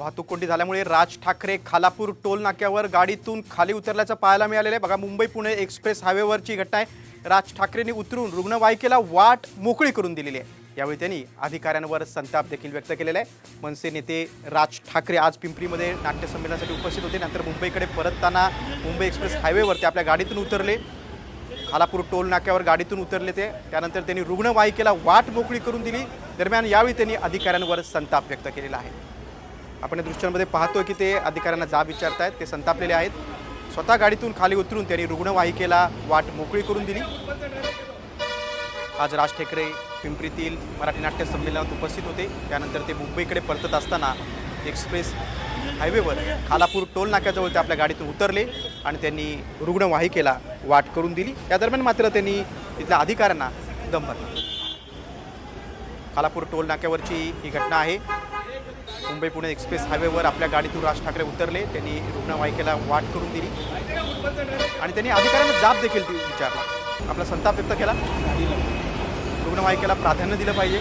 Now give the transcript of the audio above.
वाहतूक कोंडी झाल्यामुळे राज ठाकरे खालापूर टोल नाक्यावर गाडीतून खाली उतरल्याचं पाहायला मिळालेलं आहे. बघा मुंबई पुणे एक्सप्रेस हायवेवरची घटना आहे. राज ठाकरेंनी उतरून रुग्णवाहिकेला वाट मोकळी करून दिलेली आहे. यावेळी त्यांनी अधिकाऱ्यांवर संताप देखील व्यक्त केलेला आहे. मनसे नेते राज ठाकरे आज पिंपरीमध्ये नाट्यसंमेलनासाठी उपस्थित होते. नंतर मुंबईकडे परतताना मुंबई एक्सप्रेस हायवेवर ते आपल्या गाडीतून उतरले. खालापूर टोल नाक्यावर गाडीतून उतरले ते. त्यानंतर त्यांनी रुग्णवाहिकेला वाट मोकळी करून दिली. दरम्यान यावेळी त्यांनी अधिकाऱ्यांवर संताप व्यक्त केलेला आहे. आपण या दृश्यांमध्ये पाहतोय की ते अधिकाऱ्यांना जाब विचारतायत ते संतापलेले आहेत. स्वतः गाडीतून खाली उतरून त्यांनी रुग्णवाहिकेला वाट मोकळी करून दिली. आज राज ठाकरे पिंपरीतील मराठी नाट्य संमेलनात उपस्थित होते. त्यानंतर ते मुंबईकडे परतत असताना एक्सप्रेस हायवेवर खालापूर टोल नाक्याजवळ ते आपल्या गाडीतून उतरले आणि त्यांनी रुग्णवाहिकेला वाट करून दिली. या दरम्यान मात्र त्यांनी तिथल्या अधिकाऱ्यांना दम भरला. खालापूर टोल नाक्यावरची ही घटना आहे. मुंबई पुणे एक्सप्रेस हायवेवर आपल्या गाडीतून राज ठाकरे उतरले. त्यांनी रुग्णवाहिकेला वाट करून दिली. आणि त्यांनी अधिकाऱ्यांना जाब देखील विचारला. आपला संताप व्यक्त केला. रुग्णवाहिकेला प्राधान्य दिलं पाहिजे.